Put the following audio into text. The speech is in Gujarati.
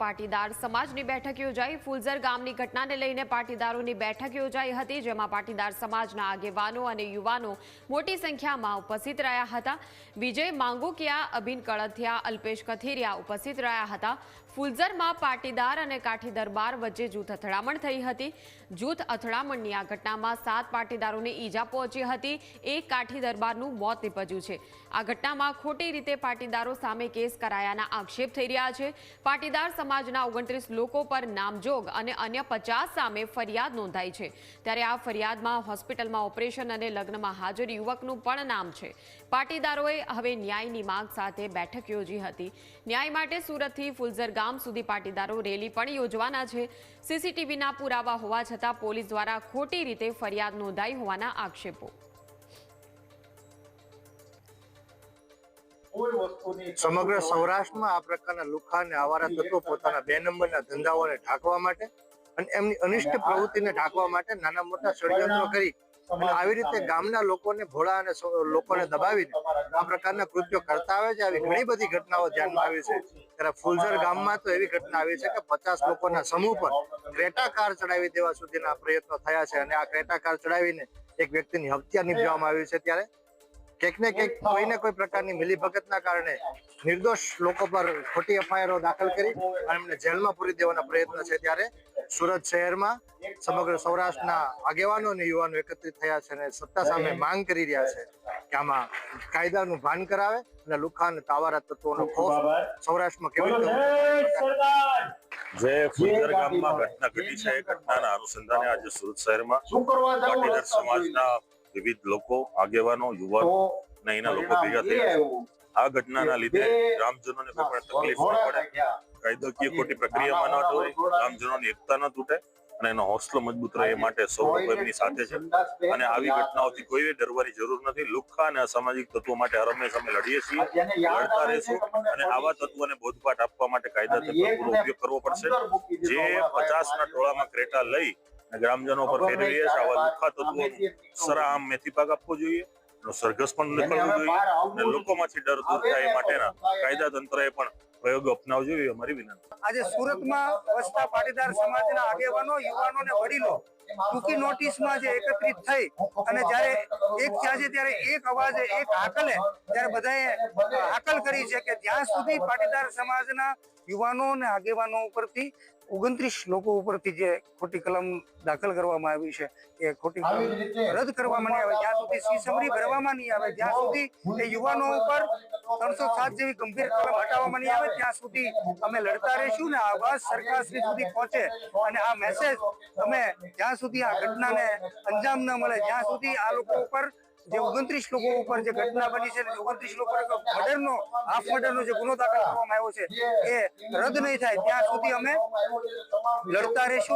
પાટીદાર સમાજની બેઠક યોજાઈ. ફુલઝર ગામની ઘટનાને લઈને પાટીદારોની બેઠક યોજાઈ હતી, જેમાં પાટીદાર સમાજના આગેવાનો અને યુવાનો મોટી સંખ્યામાં ઉપસ્થિત રહ્યા હતા. વિજય માંગુકિયા અભિન કળથિયા, અલ્પેશ કથિરિયા ઉપસ્થિત રહ્યા હતા. ફુલઝરમાં પાટીદાર અને કાઠી દરબાર વચ્ચે જૂથ અથડામણ થઈ હતી. જૂથ અથડામણની આ ઘટનામાં સાત પાટીદારોને ઈજા પહોંચી હતી. એક કાઠી દરબારનું મોત નીપજ્યું છે. આ ઘટનામાં ખોટી રીતે પાટીદારો સામે કેસ કરાયાના આક્ષેપ થઈ રહ્યા છે. પાટીદાર સમાજના ઓગણત્રીસ લોકો પર નામજોગ અને અન્ય પચાસ સામે ફરિયાદ નોંધાઈ છે. ત્યારે આ ફરિયાદમાં હોસ્પિટલમાં ઓપરેશન અને લગ્નમાં હાજર યુવકનું પણ નામ છે. પાટીદારોએ હવે ન્યાયની માંગ સાથે બેઠક યોજી હતી. ન્યાય માટે સુરતથી ફુલઝર ગામ સુધી પાટીદારો રેલી પણ યોજવાના છે. સીસીટીવીના પુરાવા હોવા છતાં પોલીસ દ્વારા ખોટી રીતે ફરિયાદ નોંધાઈ હોવાના આક્ષેપો. સમગ્ર સૌરાષ્ટ્રમાં આ પ્રકારના લુખા અને આવારા તત્વો પોતાના બે નંબરના ધંધાઓને ઢાંકવા માટે અને એમની અનિષ્ટ પ્રવૃત્તિને ઢાંકવા માટે નાના મોટા ષડયંત્રો કરી આવી રીતે ગામના લોકોને ભોળા અને લોકોને દબાવીને આ પ્રકારના કૃત્યો કરતા આવે છે. આવી ઘણી બધી ઘટનાઓ ધ્યાનમાં આવી છે. ત્યારે ફુલઝર ગામમાં તો એવી ઘટના આવી છે કે પચાસ લોકોના સમૂહ પર ક્રેટા કાર ચડાવી દેવા સુધીના પ્રયત્નો થયા છે અને આ ક્રેટા કાર ચડાવીને એક વ્યક્તિની હત્યા નિપજવામાં આવી છે ત્યારે ક્યાંક ને ક્યાંક કોઈને કોઈ પ્રકારની મિલીભગતના કારણે નિર્દોષ લોકો પર ખોટી એફઆઈઆરો દાખલ કરી અને એમને જેલમાં પૂરી દેવાના પ્રયત્ન છે ત્યારે સુરત શહેરમાં સમગ્ર સૌરાષ્ટ્રના આગેવાનો અને યુવાનો એકત્રિત થયા છે અને સત્તા સામે માંગ કરી રહ્યા છે કે આમાં કાયદાનું ભાન કરાવે અને લુખા અને તાવારા તત્વોનો ખોફ સૌરાષ્ટ્રમાં કેવી રીતે જે ફુલઝર ગામમાં ઘટના ઘટી છે ઘટનાના અનુસંધાને આજે સુરત શહેરમાં પાટીદાર સમાજના વિવિધ લોકો આગેવાનો યુવાનો અહીંના લોકો ભેગા થયા. આ ઘટનાના લીધે ગ્રામજનોને કોઈ પણ તકલીફ ન પડે. કાયદાકીય ખોટી પ્રક્રિયામાં ન હોય ગ્રામજનોની એકતા ન તૂટે અને એનો હોસલો મજબૂત રહે એ માટે સૌ લોકો એમની સાથે છે. અને આવી ઘટનાઓથી કોઈ ડરવાની જરૂર નથી. લુખ્ખા અને અસામાજિક તત્વો માટે હરમેશ અમે લડીએ છીએ લડતા રહેશું અને આવા તત્વોને બોધપાઠ આપવા માટે કાયદા તંત્ર પૂરો ઉપયોગ કરવો પડશે. જે પચાસ ના ટોળામાં ક્રેટા લઈ ગ્રામજનો પર ફેરવી રહ્યા છે આવા લુખ્ખા તત્વોનું સરામ મેથી પાક આપવો જોઈએ એનો સરઘસ પણ નીકળવું જોઈએ અને લોકોમાંથી ડર દૂર થાય માટેના કાયદા તંત્રએ પણ પ્રયોગો અપનાવજો એવી અમારી વિનંતી. આજે સુરતમાં વસતા પાટીદાર સમાજના આગેવાનો યુવાનો ને વડીલો ટૂંકી નોટિસમાં જે એકત્રિત થઈ અને જ્યારે એક થયા છે ત્યારે એક અવાજે એક હાકલે ત્યારે બધાએ હાકલ કરી છે કે જ્યાં સુધી પાટીદાર સમાજના યુવાનો અને આગેવાનો ઉપરથી ઓગણત્રીસ લોકો ઉપરથી જે ખોટી કલમ દાખલ કરવામાં આવી છે એ ખોટી રદ કરવામાં નહીં આવે જ્યાં સુધી સી સમરી ભરવામાં નહીં આવે જ્યાં સુધી એ યુવાનો ઉપર ત્રણસો સાત જેવી ગંભીર કલમ હટાવવામાં નહીં આવે ત્યાં સુધી અમે લડતા રહીશું ને આ અવાજ સરકારશ્રી સુધી પહોંચે અને આ મેસેજ અમે જ્યાં સુધી આ ઘટનાને અંજામ ન મળે જ્યાં સુધી આ લોકો ઉપર જે ઓગણત્રીસ લોકો ઉપર જે ઘટના બની છે, ઓગણત્રીસ લોકો મર્ડરનો, હાફ મર્ડરનો જે ગુનો દાખલ કરવામાં આવ્યો છે, એ રદ નહીં થાય. ત્યાં સુધી અમે લડતા રહીશું.